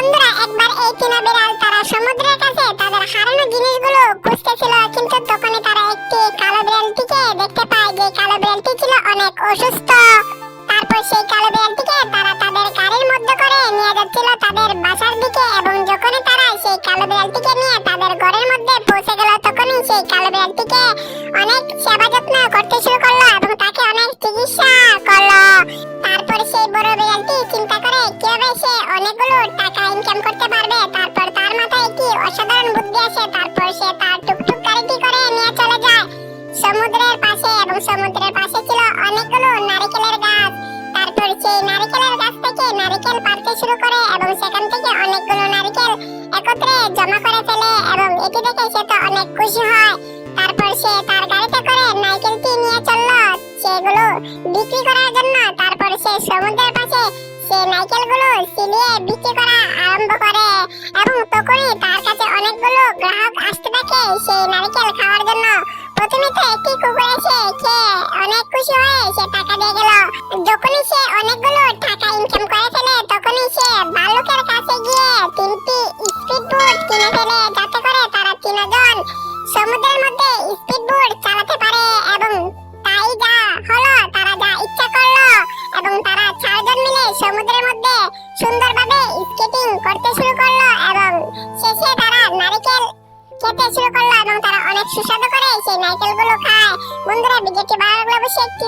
বন্ধুরা, একবার এই তিনা বিড়াল তারা সমুদ্রের কাছে তাদের হারানো জিনিসগুলো খুঁজতেছিল, কিন্তু তখনই তারা একটি কালো বিড়ালটিকে দেখতে পায় যে কালো বিড়ালটি ছিল অনেক অসুস্থ। তারপর সেই কালো বিড়ালটিকে তারা তাদের গাড়ির মধ্যে করে নিয়ে যাচ্ছিল তাদের বাসার দিকে এবং যখনই তারা সেই কালো বিড়ালটিকে নিয়ে তাদের ঘরের মধ্যে পৌঁছে গেল, তখনই সেই কালো বিড়ালটিকে অনেক সেবা সমুদ্রের পাশে এবং সমুদ্রের পাশে ছিল অনেকগুলো নারকেলের গাছ। তারপর সেই নারকেলের গাছ থেকে নারকেল পাড়তে শুরু করে এবং সেখান থেকে অনেকগুলো নারকেল একত্রে জমা করে ফেলে এবং এটি দেখে সে তো অনেক খুশি হয়। তারপর সে তার গাড়িতে করে নারকেলটি নিয়ে চলল। সেগুলো বিক্রি করার জন্য তারপর সে সমুদ্রের পাশে সে নারকেলগুলো সিলিয়ে বিক্রি করা আরম্ভ করে এবং তখনই তার কাছে অনেকগুলো গ্রাহক আসতে থাকে সেই নারকেল খাওয়ার জন্য প্রথমে তো একটি কুকুর খুশি হয়ে সে টাকা দিয়ে গেল। যখনই সে অনেকগুলো টাকা ইনকাম করে ফেলে, তখনই সে ভালুকের কাছে গিয়ে তিনটি স্পিড কিনে ফেলে। যাতে করে তারা তিনজন সমুদ্রের মধ্যে স্পিড বোট চালাতে পারে এবং তাই যা হলো, তারা যা ইচ্ছা করল এবং তারা চারজন মিলে সমুদ্রের মধ্যে সুন্দরভাবে স্কেটিং করতে শুরু করল এবং শেষে তারা নারকেল খেতে শুরু করল এবং তারা অনেক সুস্বাদু করে সেই নারকেলগুলো খায়। বন্ধুরা ভিডিওটি ভালো লাগলে অবশ্যই একটি